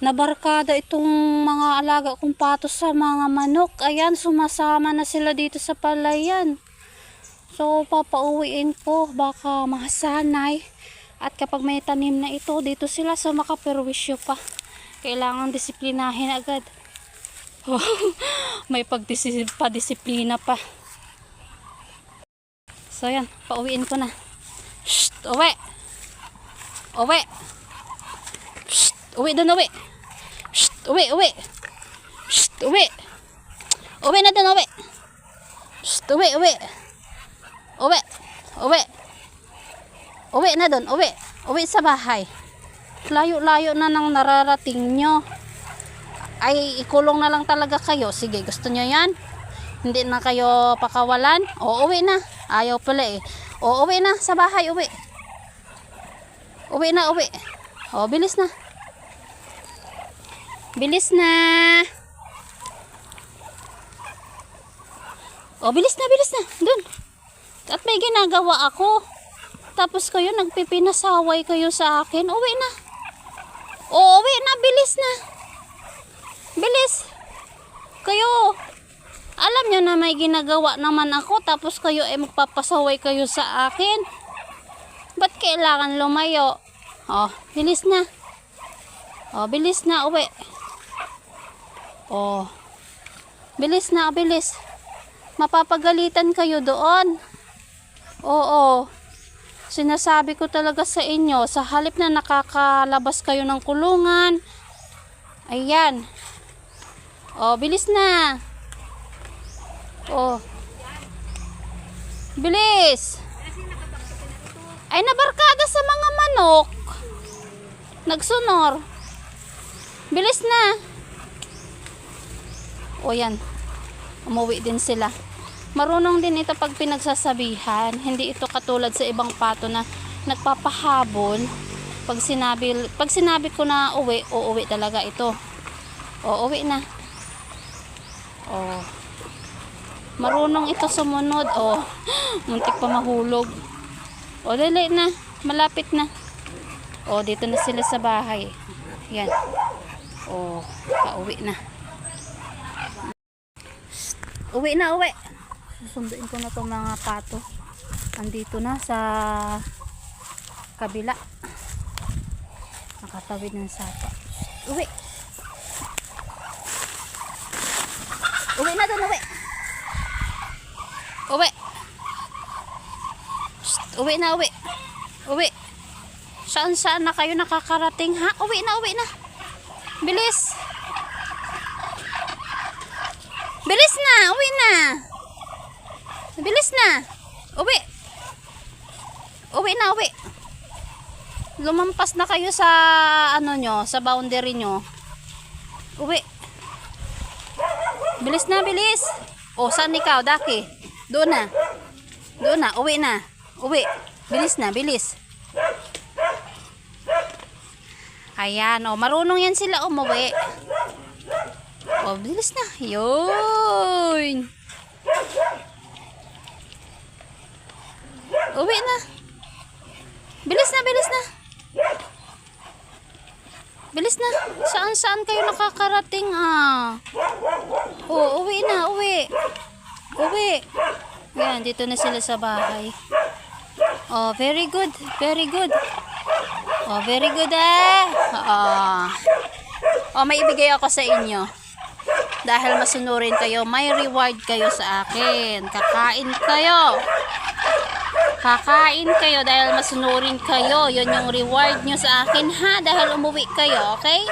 nabarkada itong mga alaga kong patos sa mga manok. Ayan, sumasama na sila dito sa palayan. So, papauwiin ko. Baka masanay. At kapag may tanim na ito, dito sila sa makaperwisyo pa. Kailangan disiplinahin agad. may pagdisiplina pa. So, yan. Pauwiin ko na. Shh! Uwi! Uwi! Shh! Uwi doon, uwi! Uwi, uwi! Shh! Uwi! Uwi na doon, uwi! Shh! Uwi, uwi! Uwi! Uwi! Uwi na doon, uwi! Uwi sa bahay. Layo-layo na nang nararating nyo. Ay, ikulong na lang talaga kayo. Sige, gusto nyo yan? Hindi na kayo pakawalan? O, uwi na. Ayaw pala eh. O, uwi na. Sa bahay, uwi. Uwi na, uwi. O, bilis na. Bilis na. O, bilis na, bilis na. Dun. At may ginagawa ako. Tapos kayo, nagpipinasaway kayo sa akin. Uwi na. O, uwi na. Bilis na. Bilis. Kayo. Alam nyo na may ginagawa naman ako. Tapos kayo ay magpapasaway kayo sa akin. Ba't kailangan lumayo? O, bilis na. O, bilis na. Uwi. O. Bilis na, bilis. Mapapagalitan kayo doon. Oo. Sinasabi ko talaga sa inyo, sa halip na nakakalabas kayo ng kulungan. Ayan. O, bilis na. O. Bilis. Ay, nabarkada sa mga manok. Nagsunor. Bilis na. O, yan. Umuwi din sila. Marunong din ito pag pinagsasabihan. Hindi ito katulad sa ibang pato na nagpapahabol. Pag sinabi, pag sinabi ko na uwi, uuwi talaga ito. O, uwi na. O. Marunong ito sumunod. O, muntik pa mahulog. O, dali na. Malapit na. O, dito na sila sa bahay. Yan. O, pauwi na. Uwi na, uwi. Susunduin ko na itong mga pato. Andito na sa kabila. Nakatawid ng sapa. Uwi. Uwi na doon, uwi. Uwi. Uwi na, uwi. Uwi. Saan saan na kayo nakakarating ha? Uwi na, uwi na. Bilis. Bilis na, uwi na. Bilis na. Uwi. Uwi na, uwi. Lumampas na kayo sa ano nyo, sa boundary nyo. Uwi. Bilis na, bilis. O, saan ikaw, Daki? Doon na. Doon na, uwi na. Uwi. Bilis na, bilis. Ayan, o, marunong yan sila umuwi. O, bilis na. Yun. Uwi na. Bilis na, bilis na. Bilis na. Saan saan kayo nakakarating ah? Oh, uwi na, uwi. Uwi. Yan, dito na sila sa bahay. Oh, very good. Very good. Oh, very good eh. Oh. Oh, may ibigay ako sa inyo. Dahil masunurin kayo, may reward kayo sa akin. Kakain kayo. Kakain kayo dahil masunurin kayo. Yun yung reward nyo sa akin ha. Dahil umuwi kayo, okay?